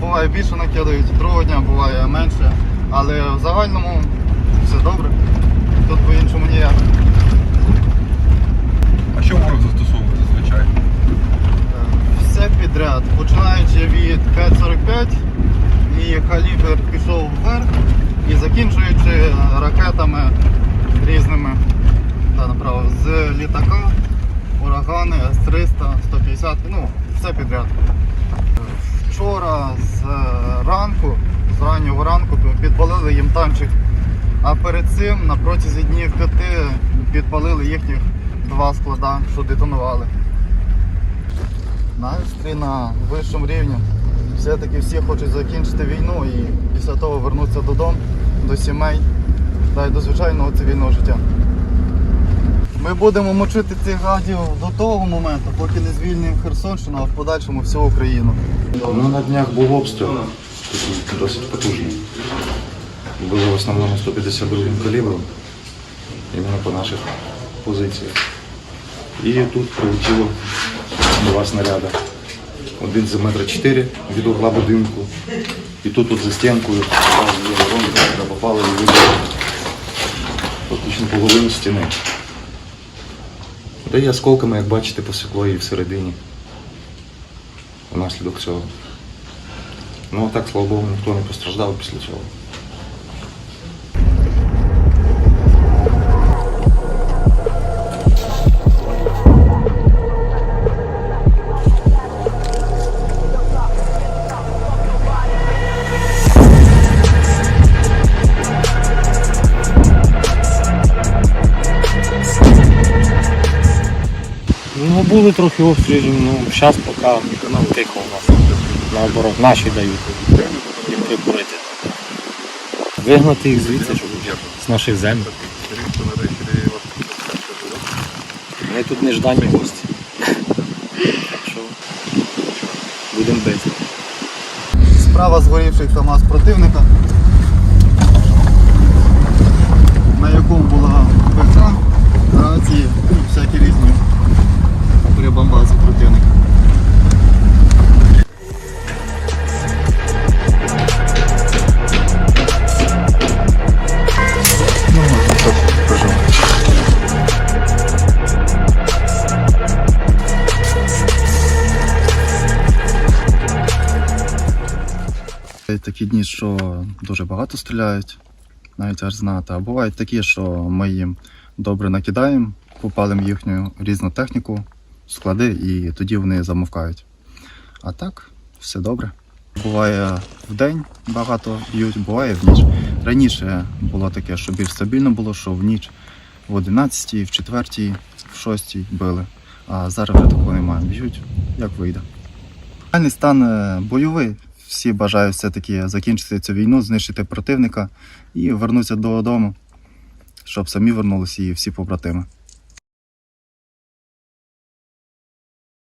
буває більше накидають, другого дня буває менше. Але в загальному все добре. Тут по-іншому ніяк. А що ворог застосовує зазвичай? Е, Все підряд. Починаючи від 5.45 і калібр пішов вверх і закінчуючи ракетами різними та направо з літака, урагани, С-300, 150, ну, все підряд. З ранку, підпалили їм танчик. А перед цим на протязі днів п'яти підпалили їхніх два склада, що детонували. Настрій на вищому рівні. Все-таки всі хочуть закінчити війну і після того вернутися додому, до сімей та й до звичайного цивільного життя. Ми будемо мочити цих гадів до того моменту, поки не звільнимо Херсонщину, а в подальшому всю Україну. Ну, на днях був обстріл, досить потужний. Було в основному 152 калібром, іменно по наших позиціях. І тут прилетіло два снаряди. Один за метра 4 від угла будинку. І тут от за стінкою воронку, і вибила фактично половину стіни. Та й осколками, як бачите, посекло її всередині. Внаслідок цього. Ну а так, слава Богу, ніхто не постраждав після цього. Ну, були трохи обстрілів, ну, зараз поки тихо у нас. Наоборот, наші дають їм прикурити. Вигнати їх звідси, щоб з наших земель. Ми тут неждані гості. Так що будемо бити. Справа згорівший КАМАЗ противника, Такі дні, що дуже багато стріляють, навіть аж знати. А бувають такі, що ми їм добре накидаємо, попалимо їхню різну техніку, склади, і тоді вони замовкають. А так, все добре. Буває в день багато б'ють, буває в ніч. Раніше було таке, що більш стабільно було, що в ніч в 11, в 4, в 6 били. А зараз вже такого немає. Б'ють, як вийде. Реальний стан е, бойовий. Всі бажають все-таки закінчити цю війну, знищити противника і вернутися додому, щоб самі вернулися і всі побратими.